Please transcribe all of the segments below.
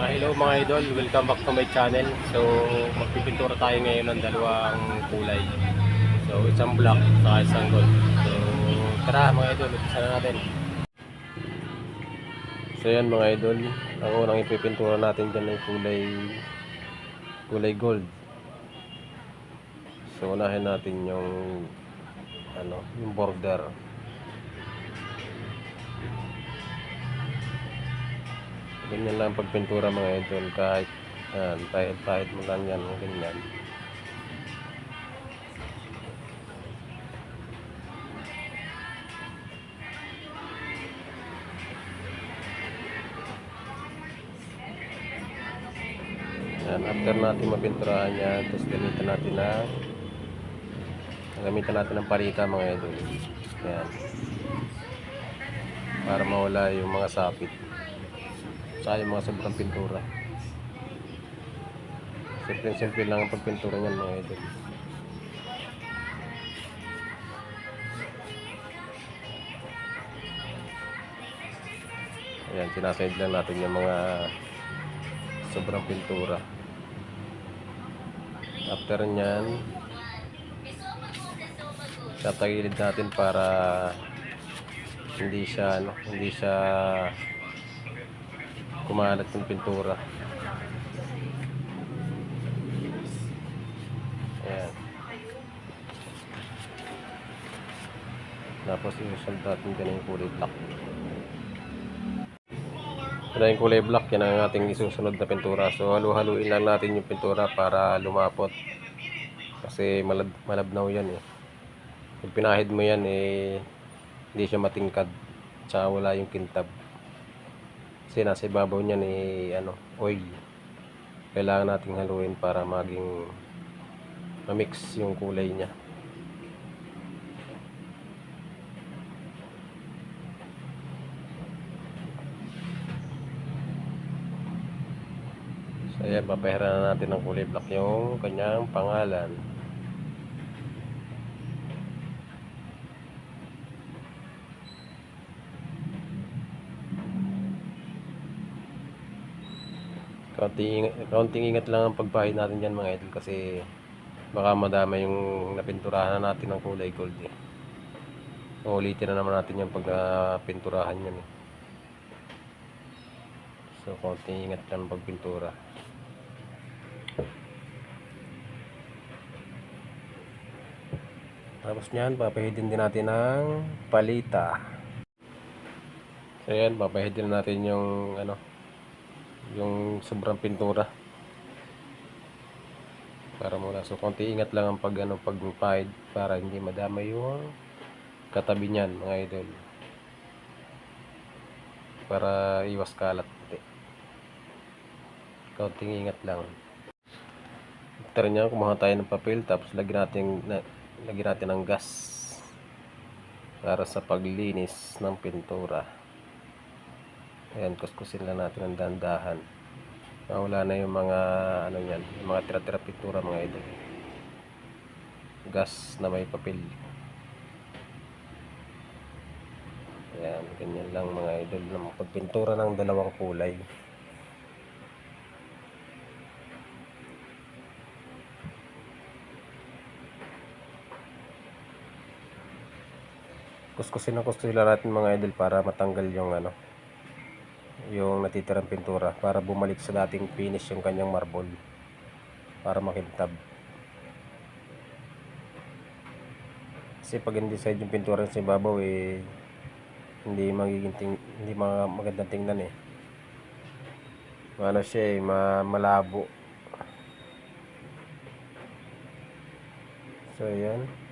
Ah, hello mga idol, welcome back to my channel. So, magpipintura tayo ngayon ng dalawang kulay. So, isang black at isang gold. So, tara mga idol, umpisa na natin. So, yan mga idol, ang unang ipipintura natin dyan ay kulay kulay gold. So, unahin natin yung ano, yung border. Ganyan lang pagpintura mga idol kahit yan, pahit-pahit mo lang yan, ganyan. Yan, after natin mapinturahan yan, tapos gamitan natin na gamitan natin ng palita mga idol. Yan. Para mawala yung mga sapit sa yung mga sobrang pintura. Simple-simple lang ang pagpintura niyan mga idol. Ayan, sinaside lang natin yung mga sobrang pintura. After nyan, tatagilid natin para hindi siya ano, hindi siya kumalat yung pintura. Ayan. Tapos i-salt natin dyan yung kulay black. Na yung kulay black, yan ang ating isusunod na pintura. So halu-haluin lang natin yung pintura para lumapot. Kasi malab malabnaw yan eh. Pag pinahid mo yan eh, hindi siya matingkad. Tsaka wala yung kintab. Kasi nasa ibabaw niyan eh, ano, oil. Kailangan nating haluin para maging ma-mix yung kulay niya. So ayan, papahira na natin ng kulay black yung kanyang pangalan. Kaunting, kaunting ingat lang ang pagpahid natin dyan mga idol kasi baka madama yung napinturahan na natin ng kulay gold eh. Uulitin na naman natin yung pag napinturahan yan eh. So kaunting ingat lang ang pagpintura. Tapos niyan, papahidin din natin ng palita. So yan, papahidin natin yung ano, yung sobrang pintura. Para mula so konti ingat lang ang pag ano pagpahid para hindi madama yung katabi niyan mga idol. Para iwas kalat konting ingat lang. After niya kumuha tayo ng papel tapos lagyan natin na, lagyan natin ng gas para sa paglinis ng pintura Ayan, kuskusin lang natin ang dandahan. Mawala na yung mga, ano yan, yung mga tira-tira pintura mga idol. Gas na may papel. Ayan, ganyan lang mga idol ng pagpintura ng dalawang kulay. Kuskusin na kuskusin natin mga idol para matanggal yung ano, yung natitirang pintura para bumalik sa dating finish yung kanyang marble para makintab. Kasi pag hindi side yung pintura sa ibabaw eh hindi magiging hindi mga magandang tingnan eh. Ano siya eh ma, malabo. So yan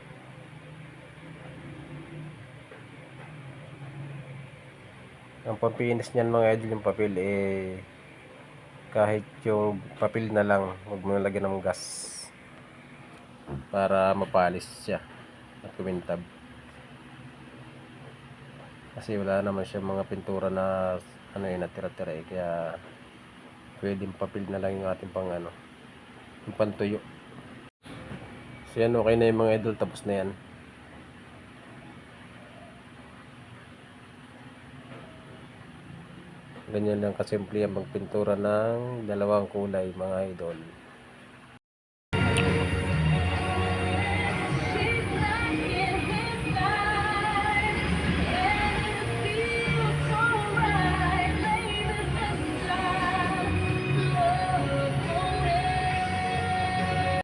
ang pampinis niyan mga idol yung papel eh kahit yung papel na lang huwag mo nalagyan ng gas para mapalis siya at kumintab. Kasi wala naman siya mga pintura na ano yun natira-tira eh kaya pwedeng papel na lang yung ating pang ano yung pantuyo. So yan okay na yung mga idol tapos na yan Ganyan lang kasimple ang magpintura ng dalawang kulay mga idol.